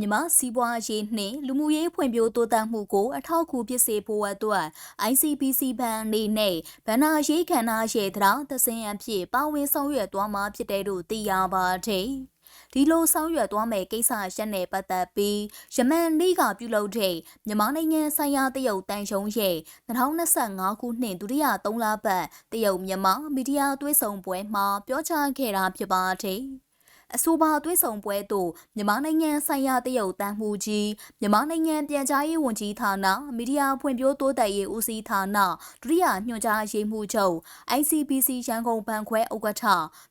မြန်မာစီးပွားရေးနှင့်လူမှုရေးဖွံ့ဖြိုးတိုးတက်မှုကိုအထောက်အကူဖြစ်စေဖို့အတွက် ICBC ဘဏ်အနေနဲ့ဗဏ္ဍာရေးကဏ္ဍရဲ့တရားသစင်အဖြစ်ပါဝင်ဆောင်ရွက်သွားမှာဖြစ်တယ်လို့သိရပါတယ်။ဒီလိုဆောင်ရွက်သွားမယ်ကိစ္စရပ်နဲ့ပတ်သက်ပြီးယမန်နေ့ကပြုလုပ်တဲ့မြန်မာနိုင်ငံဆိုင်ရာတရုတ်တန်ရှုံရဲ့2025ခုနှစ်ဒုတိယ3လပတ်တရုတ်မြန်မာမီဒီယာသွေးဆောင်ပွဲမှာပြောကြားခဲ့တာဖြစ်ပါတယ်။ အဆိုပါသွေးဆောင်ပွဲသို့မြန်မာနိုင်ငံဆိုင်ရာတရုတ်တန်မှုကြီးမြန်မာနိုင်ငံပြန်ကြားရေးဝန်ကြီးဌာနမီဒီယာဖွံ့ဖြိုးတိုးတက်ရေးဦးစီးဌာနဒုတိယညွှန်ကြားရေးမှူးချုပ် ICBC ရန်ကုန်ဘဏ်ခွဲဥက္ကဋ္ဌ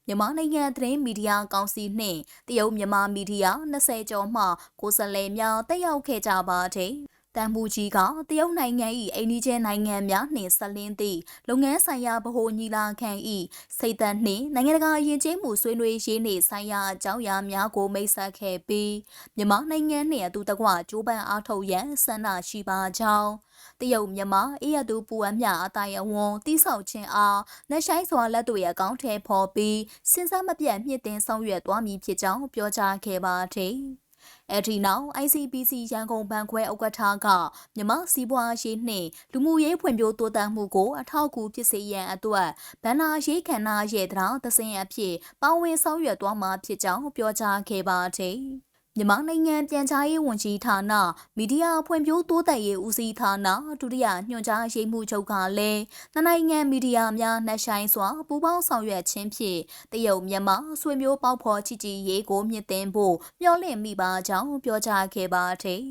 မြန်မာနိုင်ငံသတင်းမီဒီယာကောင်စီနှင့်တရုတ်မြန်မာမီဒီယာ20ကျော်မှကိုယ်စားလှယ်များတက်ရောက်ခဲ့ကြပါတယ်။ တန်မူကြီးကတရုတ်နိုင်ငံ၏အိန္ဒိယနိုင်ငံများနှင့်ဆက်လင်းသည့်လုပ်ငန်းဆိုင်ရာဗဟိုညီလာခံ၏စိတ်သက်နှင့်နိုင်ငံတကာယဉ်ကျေးမှုဆွေးနွေးရေးနှင့်ဆိုင်ရာအကြောင်းအရာများကိုမိတ်ဆက်ခဲ့ပြီးမြန်မာနိုင်ငံနှင့်အတူတကွကြိုးပမ်းအားထုတ်ရန်ဆန္ဒရှိပါကြောင်းတရုတ်မြန်မာအေးရတူပူအပ်မြအတိုင်းအဝန်တိဆောက်ခြင်းအားနှဆိုင်စွာလက်တွေအကောင့်ထဲပေါ်ပြီးစဉ်ဆက်မပြတ်မြင့်တင်ဆောင်ရွက်သွားမည်ဖြစ်ကြောင်းပြောကြားခဲ့ပါသည် အဲ့ဒီနောက် ICBC ရန်ကုန်ဘဏ်ခွဲဥက္ကဋ္ဌကမြမစီးပွားရေးနှင့်လူမှုရေးဖွံ့ဖြိုးတိုးတက်မှုကိုအထောက်အကူဖြစ်စေရန်အတွက်ဗဏ္ဍာရေးခန္ဓာရဲ့တရားသစင်အဖြစ်ပါဝင်ဆောင်ရွက်သွားမှာဖြစ်ကြောင်းပြောကြားခဲ့ပါသည် မြန်မာနိုင်ငံပြန်ကြားရေးဝန်ကြီးဌာနမီဒီယာဖွံ့ဖြိုးတိုးတက်ရေးဦးစီးဌာနဒုတိယညွှန်ကြားရေးမှူးချုပ်ကလည်းနှစ်နိုင်ငံမီဒီယာများနှဆိုင်စွာပူးပေါင်းဆောင်ရွက်ခြင်းဖြင့်တရုတ်မြန်မာဆွေမျိုးပေါက်ဖော်ချစ်ကြည်ရေးကိုမြင့်တင်ဖို့မျှော်လင့်မိပါကြောင်းပြောကြားခဲ့ပါသည်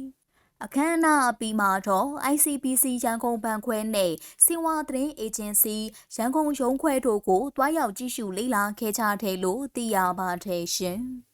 အခမ်းအနားအပြီးမှာတော့ ICBC ရန်ကုန်ဘဏ်ခွဲနဲ့စင်ဝါသတင်းအေဂျင်စီရန်ကုန်ရုံးခွဲတို့ကိုတွားရောက်ကြည့်ရှုလေ့လာခဲ့ကြတယ်လို့သိရပါတယ်ရှင်။